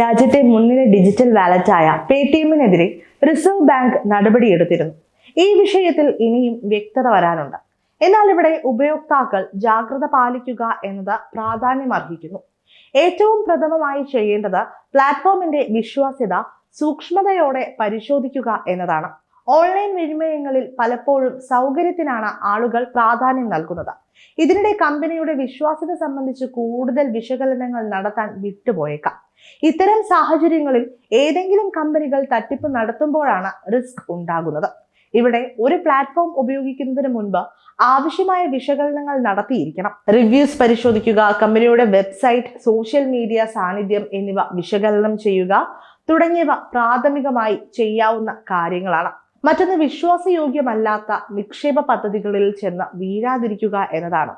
രാജ്യത്തെ മുൻനിര ഡിജിറ്റൽ വാലറ്റായ പേ ടി റിസർവ് ബാങ്ക് നടപടിയെടുത്തിരുന്നു. ഈ വിഷയത്തിൽ ഇനിയും വ്യക്തത വരാനുണ്ട്. എന്നാൽ ഇവിടെ ഉപയോക്താക്കൾ ജാഗ്രത പാലിക്കുക എന്നത് പ്രാധാന്യമർഹിക്കുന്നു. ഏറ്റവും പ്രഥമമായി ചെയ്യേണ്ടത് പ്ലാറ്റ്ഫോമിന്റെ വിശ്വാസ്യത സൂക്ഷ്മതയോടെ പരിശോധിക്കുക എന്നതാണ്. ഓൺലൈൻ വിനിമയങ്ങളിൽ പലപ്പോഴും സൗകര്യത്തിനാണ് ആളുകൾ പ്രാധാന്യം നൽകുന്നത്. ഇതിനിടെ കമ്പനിയുടെ വിശ്വാസ്യത സംബന്ധിച്ച് കൂടുതൽ വിശകലനങ്ങൾ നടത്താൻ വിട്ടുപോയേക്കാം. ഇത്തരം സാഹചര്യങ്ങളിൽ ഏതെങ്കിലും കമ്പനികൾ തട്ടിപ്പ് നടത്തുമ്പോഴാണ് റിസ്ക് ഉണ്ടാകുന്നത്. ഇവിടെ ഒരു പ്ലാറ്റ്ഫോം ഉപയോഗിക്കുന്നതിന് മുൻപ് ആവശ്യമായ വിശകലനങ്ങൾ നടത്തിയിരിക്കണം. റിവ്യൂസ് പരിശോധിക്കുക കമ്പനിയുടെ വെബ്സൈറ്റ് സോഷ്യൽ മീഡിയ സാന്നിധ്യം എന്നിവ വിശകലനം ചെയ്യുക തുടങ്ങിയവ പ്രാഥമികമായി ചെയ്യാവുന്ന കാര്യങ്ങളാണ്. മറ്റൊന്ന് വിശ്വാസയോഗ്യമല്ലാത്ത നിക്ഷേപ പദ്ധതികളിൽ ചെന്ന് വീഴാതിരിക്കുക എന്നതാണ്.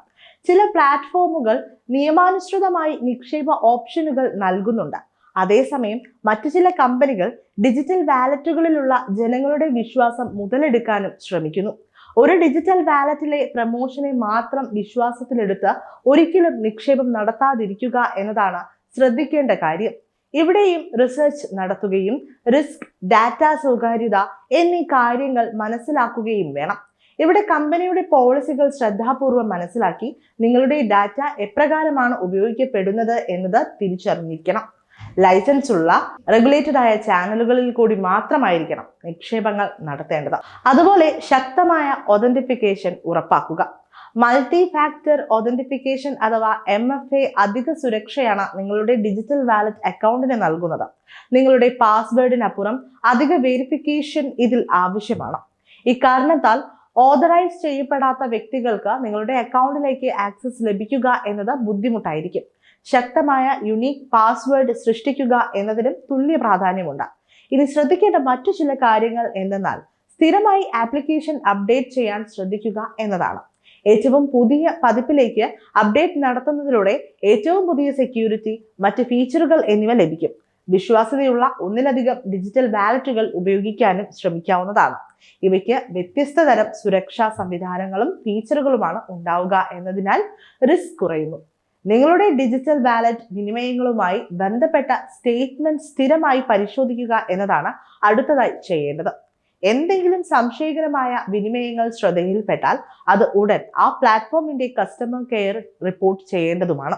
ചില പ്ലാറ്റ്ഫോമുകൾ നിയമാനുസൃതമായി നിക്ഷേപ ഓപ്ഷനുകൾ നൽകുന്നുണ്ട്. അതേസമയം മറ്റു ചില കമ്പനികൾ ഡിജിറ്റൽ വാലറ്റുകളിലുള്ള ജനങ്ങളുടെ വിശ്വാസം മുതലെടുക്കാനും ശ്രമിക്കുന്നു. ഒരു ഡിജിറ്റൽ വാലറ്റിലെ പ്രമോഷനെ മാത്രം വിശ്വാസത്തിലെടുത്ത് ഒരിക്കലും നിക്ഷേപം നടത്താതിരിക്കുക എന്നതാണ് ശ്രദ്ധിക്കേണ്ട കാര്യം. ഇവിടെയും റിസർച്ച് നടത്തുകയും റിസ്ക് ഡാറ്റ സ്വകാര്യത എന്നീ കാര്യങ്ങൾ മനസ്സിലാക്കുകയും വേണം. ഇവിടെ കമ്പനിയുടെ പോളിസികൾ ശ്രദ്ധാപൂർവം മനസ്സിലാക്കി നിങ്ങളുടെ ഡാറ്റ എപ്രകാരമാണ് ഉപയോഗിക്കപ്പെടുന്നത് എന്നത് തിരിച്ചറിഞ്ഞിരിക്കണം. ലൈസൻസ് ഉള്ള റെഗുലേറ്റഡ് ആയ ചാനലുകളിൽ കൂടി മാത്രമായിരിക്കണം നിക്ഷേപങ്ങൾ നടത്തേണ്ടത്. അതുപോലെ ശക്തമായ ഒതന്റിഫിക്കേഷൻ ഉറപ്പാക്കുക. മൾട്ടി ഫാക്ടർ ഒതന്റിഫിക്കേഷൻ അഥവാ എം എഫ് എ അധിക സുരക്ഷയാണ് നിങ്ങളുടെ ഡിജിറ്റൽ വാലറ്റ് അക്കൗണ്ടിന് നൽകുന്നത്. നിങ്ങളുടെ പാസ്വേഡിനപ്പുറം അധിക വെരിഫിക്കേഷൻ ഇതിൽ ആവശ്യമാണ്. ഇക്കാരണത്താൽ ഓതറൈസ് ചെയ്യപ്പെടാത്ത വ്യക്തികൾക്ക് നിങ്ങളുടെ അക്കൗണ്ടിലേക്ക് ആക്സസ് ലഭിക്കുക എന്നത് ബുദ്ധിമുട്ടായിരിക്കും. ശക്തമായ യുണീക്ക് പാസ്വേഡ് സൃഷ്ടിക്കുക എന്നതിനും തുല്യ പ്രാധാന്യമുണ്ട്. ഇനി ശ്രദ്ധിക്കേണ്ട മറ്റു ചില കാര്യങ്ങൾ എന്തെന്നാൽ സ്ഥിരമായി ആപ്ലിക്കേഷൻ അപ്ഡേറ്റ് ചെയ്യാൻ ശ്രദ്ധിക്കുക എന്നതാണ്. ഏറ്റവും പുതിയ പതിപ്പിലേക്ക് അപ്ഡേറ്റ് നടത്തുന്നതിലൂടെ ഏറ്റവും പുതിയ സെക്യൂരിറ്റി മറ്റ് ഫീച്ചറുകൾ എന്നിവ ലഭിക്കും. വിശ്വാസ്യതയുള്ള ഒന്നിലധികം ഡിജിറ്റൽ വാലറ്റുകൾ ഉപയോഗിക്കാനും ശ്രമിക്കാവുന്നതാണ്. ഇവയ്ക്ക് വ്യത്യസ്ത തരം സുരക്ഷാ സംവിധാനങ്ങളും ഫീച്ചറുകളുമാണ് ഉണ്ടാവുക എന്നതിനാൽ റിസ്ക് കുറയുന്നു. നിങ്ങളുടെ ഡിജിറ്റൽ വാലറ്റ് വിനിമയങ്ങളുമായി ബന്ധപ്പെട്ട സ്റ്റേറ്റ്മെന്റ് സ്ഥിരമായി പരിശോധിക്കുക എന്നതാണ് അടുത്തതായി ചെയ്യേണ്ടത്. എന്തെങ്കിലും സംശയകരമായ വിനിമയങ്ങൾ ശ്രദ്ധയിൽപ്പെട്ടാൽ അത് ഉടൻ ആ പ്ലാറ്റ്ഫോമിന്റെ കസ്റ്റമർ കെയർ റിപ്പോർട്ട് ചെയ്യേണ്ടതുമാണ്.